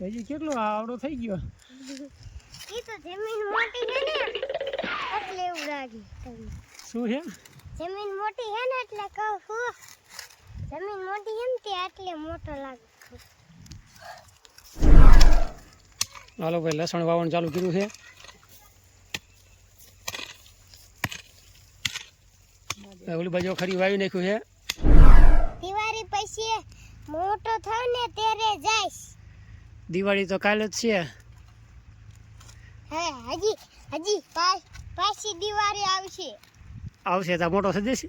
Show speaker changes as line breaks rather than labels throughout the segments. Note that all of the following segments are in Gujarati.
હજી કેટલો આવડો થઈ ગયો?
ઈ તો જમીન મોટી છે ને એટલે એવું લાગે
શું છે?
જમીન મોટી છે ને એટલે કહું છું. જમીન મોટી એમ તે એટલે મોટો લાગે.
હાલો ભાઈ લસણ વાવણ ચાલુ કર્યું છે. ઓલી બાજુ ખરી વાવી નાખ્યું છે.
દિવાળી પછી મોટો થાવ ને ત્યારે જઈશ
દિવાળી તો કાલે જ છે.
હે હજી હજી પાછી દિવાળી આવશે.
આવશે તો મોટો જશે.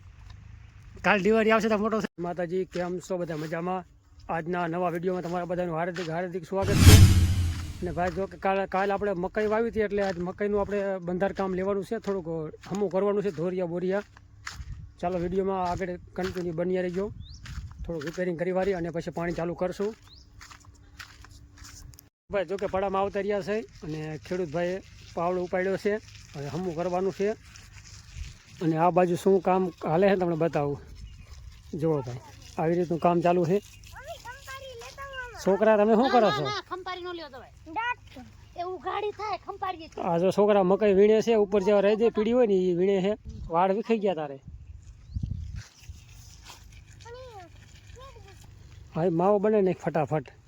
કાલ દિવાળી આવશે તો મોટો થશે માતાજી કેમ છો? બધા મજામાં? આજના નવા વિડીયોમાં તમારા બધાનું હાર્દિક હાર્દિક સ્વાગત છે. અને ભાઈ જો કે કાલ કાલ આપણે મકાઈ વાવી હતી એટલે આજ મકાઈનું આપણે બંધાર કામ લેવાનું છે. થોડુંક હમું કરવાનું છે ધોરિયા બોરિયા. ચાલો વિડીયોમાં આગળ કન્ટિન્યુ બન્યા રહીજો. થોડુંક રિપેરિંગ કરી વાળી અને પછી પાણી ચાલુ કરશું. ભાઈ જોકે પડામાં આવતા રહ્યા છે અને ખેડૂતભાઈએ પાવડો ઉપાડ્યો છે. હવે હમું કરવાનું છે. અને આ બાજુ શું કામ હાલે છે તમને બતાવું. જુઓ ભાઈ આવી રીતનું કામ ચાલુ છે. છોકરા તમે શું કરો છો? આ જો છોકરા મકાઈ વીણે છે ઉપર જેવા રહી દે પીડી હોય ને એ વીણે છે. વાળ વિખાઈ ગયા તારે. હા માવો બને ને ફટાફટ.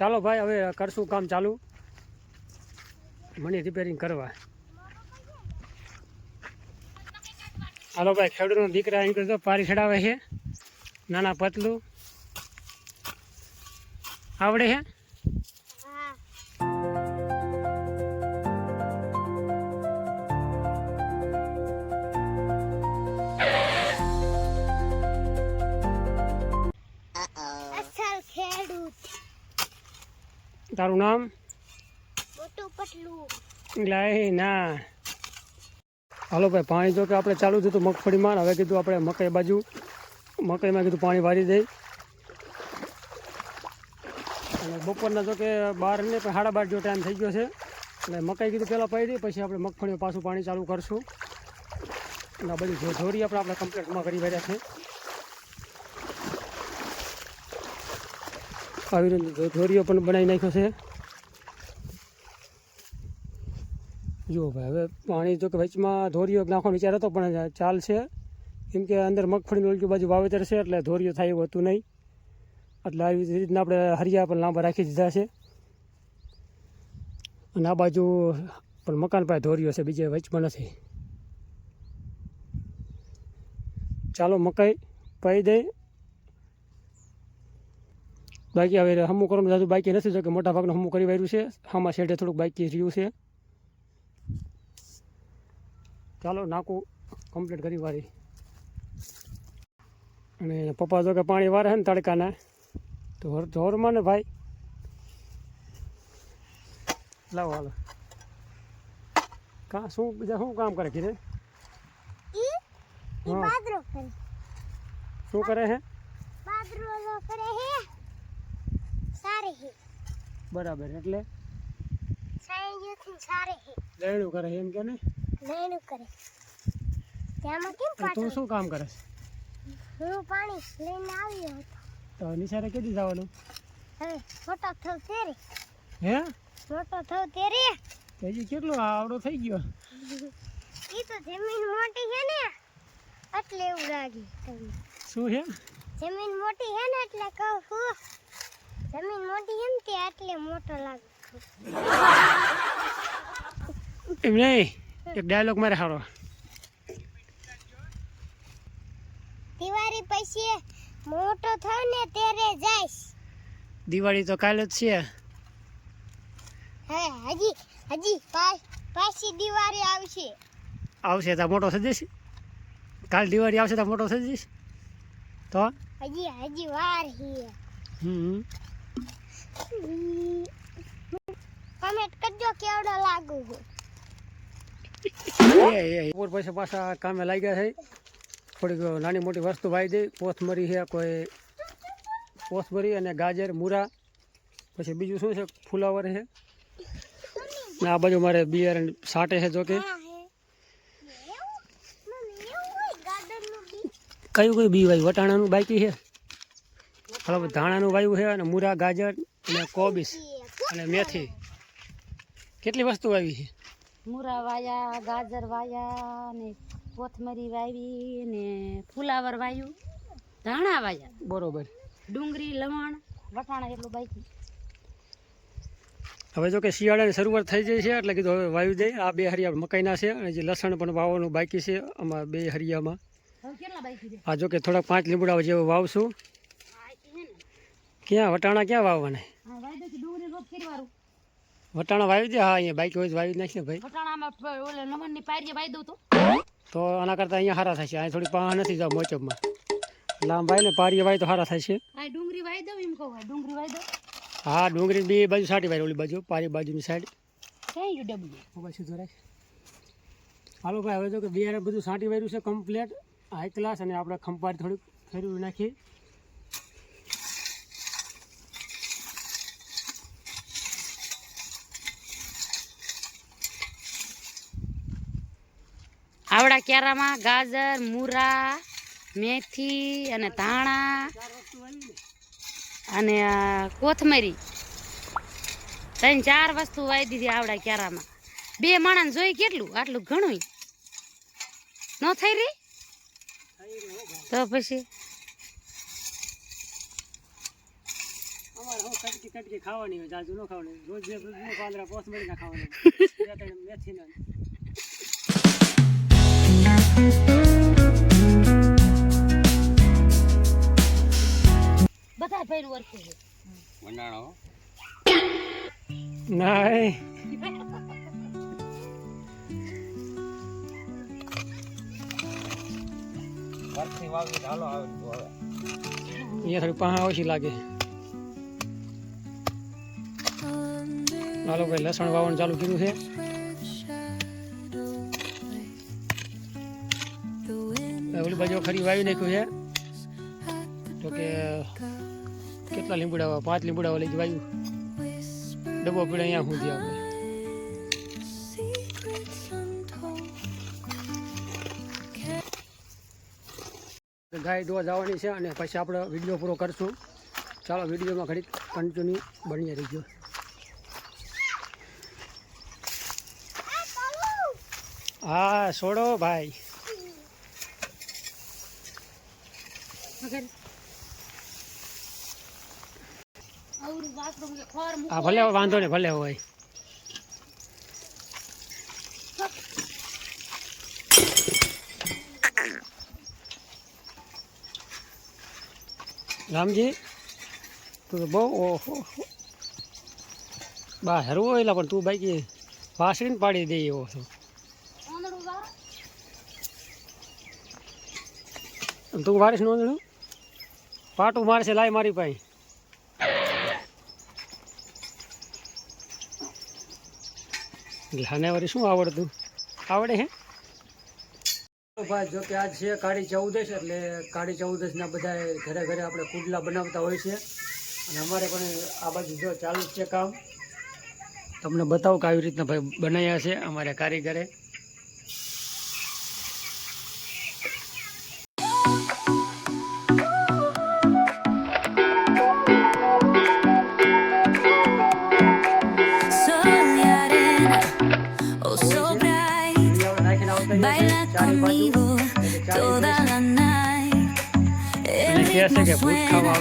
ચાલો ભાઈ, હવે કરશું કામ ચાલુ. મને રિપેરિંગ કરવા. હાલો ભાઈ, ખેડૂતનો દીકરા એમ કરતો પારી ચડાવે છે. નાના પતલું. આવડે છે? તારું નામ? એટલે ના. હાલો ભાઈ પાણી જો કે આપણે ચાલુ થયું હતું મગફળીમાં હવે કીધું આપણે મકાઈ બાજુ મકાઈમાં કીધું પાણી વારી દઈ. અને બપોરના જો કે બાર ને પણ સાડા બાર જેવો ટાઈમ થઈ ગયો છે. એટલે મકાઈ કીધું પહેલાં પાઈ દઈ પછી આપણે મગફળીમાં પાછું પાણી ચાલુ કરશું. અને આ બધી જોરી આપણે આપણે કમ્પ્લેટમાં કરી રહ્યા છે. આવી રીતે ધોરીઓ પણ બનાવી નાખ્યો છે. જુઓ ભાઈ, હવે પાણી જો કે વચમાં ધોરીઓ નાખવાનો વિચાર હતો, પણ ચાલશે કેમ કે અંદર મગફળીનું ઓલકી બાજુ વાવેતર છે, એટલે ધોરીઓ થાય એવું હતું નહીં. એટલે આવી રીતના આપણે હરિયા પણ લાંબા રાખી દીધા છે. અને આ બાજુ પણ મકાન પાસે ધોરીઓ છે, બીજે વચમાં નથી. ચાલો મકાઈ પાઈ દઈ બાકી હવે હમું કરવાનું જાજુ બાકી નથી જો કે મોટા ભાગનું હમું કરી વાર્યું છે. આમાં શેઠે થોડુંક બાકી રહ્યું છે. ચાલો નાકું કમ્પ્લીટ કરી વારી. અને પપ્પા જો કે પાણી વારે ને તડકાના. તો જોરમાં ને ભાઈ. લાવો હાલો. કા શું બીજા શું કામ કરે
કરે.
શું કરે
હે? કરે હે. સારે હે.
બરાબર એટલે
સાયન્સથી સારી હે.
લેણું કરે એમ કે ને
લેણું કરે. ત્યાંમાં કેમ
અને તું શું કામ કરે?
હું પાણી લઈને આવ્યો હતો.
તો નિશારે કેદી જવાનું?
હવે મોટો થયો તેરે
હે?
મોટો થયો તેરે
હજી કેટલો આવડો થઈ ગયો?
ઈ તો જમીન મોટી છે ને એટલે એવું લાગે તમને.
શું છે
જમીન મોટી છે ને એટલે કહું છું. જમીન મોટી એમ કે તે એટલે મોટો લાગે.
એમ નહીં? એક ડાયલોગ મારે સારો
દિવાળી પછી મોટો થયો ને ત્યારે જઈશ.
દિવાળી તો કાલે જ છે.
હે હજી હજી પાછી દિવાળી આવશે.
આવશે તો મોટો થઈ જશે કાલ દિવાળી આવશે તો મોટો થઈ જશે તો?
હજી હજી વાર હી.
હમ.
કમેન્ટ કરજો કેવડો લાગુ
ઉપર પછી પાછા કામે લાગ્યા છે. થોડીક નાની મોટી વસ્તુ વાવી દઈ કોથમરી છે કોઈ કોથમરી અને ગાજર મૂરા. પછી બીજું શું છે? ફુલાવર છે. ને આ બાજુ મારે બિયારણ સાટે છે
જોકે.
કયું કયું બી વાયું વટાણાનું બાકી છે? હવે ધાણાનું વાયું છે અને મૂરા ગાજર અને કોબીસ અને મેથી. કેટલી વસ્તુ આવી છે?
મૂરા વાયા ગાજર વાયા ને કોથમરી વાવી ને ફુલાવર વાયું ધાણા વાયા.
બરોબર.
ડુંગળી લવણ વટાણા એટલું બાકી.
હવે જો કે શિયાળાની શરૂઆત થઈ જાય છે એટલે કીધું હવે વાવી દે આ બે હરિયા મકાઈના છે અને જે લસણ પણ વાવવાનું બાકી છે આમાં બે હરિયામાં. આ જો કે થોડાક પાંચ લીમડા જેવું વાવશું. ક્યાં વટાણા ક્યાં વાવવાના?
છે
વટાણા વાવી દે હા અહીંયા બાઈક હોય વાવી જ ભાઈ.
વટાણામાં ઓલે નમનની પારીએ વાવી દઉં તો.
તો આના કરતાં અહીંયા સારા થશે અહીંયા થોડી પાહ નથી જાવ મોચપમાં લાંબાઈ ને પારીએ વાય તો સારા થશે
હા ડુંગળી વાઈ દઉં એમ કહું ડુંગરી ડુંગળી દઉં.
હા ડુંગળી બે બાજુ સાટી વાય ઓલી બાજુ પારી બાજુની સાઈડ.
ક્યાં ગયું ડબલું.
મોબાઈલ સીધો રાખ હાલો ભાઈ હવે જો કે બિયારણ બધું સાંટી વાર્યું છે કમ્પ્લેટ હાઈ ક્લાસ અને આપણે ખંપારી થોડુંક ફેરવી નાખી
આવડા કેરામાં ગાજર, મૂરા, મેથી અને ધાણા અને કોથમરી. ત્રણ ચાર વસ્તુ વાવી દીધી આવડા કેરામાં. બે માણસ જોઈ કેટલું? આટલું ઘણું ન થઈ રહી? તો પછી?
ખાવાની હોય, જાજુ ન ખાવાની રોજ બે પાંદડા પોસ ના ખાવાની બે ત્રણ મેથીના
બધા ભાઈ વર્તું છે
ના એ અહીંયા થોડી પાહા ઓછી લાગે. હાલો ભાઈ લસણ વાવણ ચાલુ કર્યું છે. બાજુ ખરી વાવી નાખ્યું છે. તો કે, કેટલા લીંબુડા પાંચ લીંબુડા લઈ વાવ્યું. ડબ્બો પીડે અહીંયા સુધી આપણે? ગાય દોવા જવાની છે અને પછી આપણે વીડિયો પૂરો કરશું. ચાલો, વિડીયોમાં ઘડી કન્ટિન્યુ બની રહીજો હા, છોડો ભાઈ
આવરું વાસરું કે ખોર મૂકો
હા ભલે વાંધો નહીં ભલે હોય. રામજી તું તો બહુ ઓહો બા હેરવું હોય એટલે પણ તું બાઈક વાસળીને પાડી દે એવો છો. તું વારીશ નોંધણું? પાટું મારશે લાય મારી પાસે. લાને શું આવડતું? આવડે હે? ભાઈ, જો આજ છે કાળી ચૌદશ, એટલે કાળી ચૌદશના બધા ઘરે ઘરે આપણે કુડલા બનાવતા હોય છે. અને અમારે પણ આ બાજુ જો ચાલુ જ છે કામ. તમને બતાવું કે આવી રીતના ભાઈ બનાવ્યા છે અમારે કારીગરે.
Conmigo toda la night. El ritmo suena.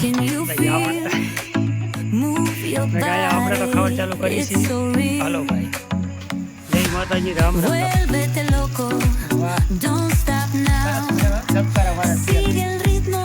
Can you feel? Move your body. It's so real.
ભાઈ જય માતાજી Ram Ram
Vuélvete loco. Don't stop now. Sigue el ritmo.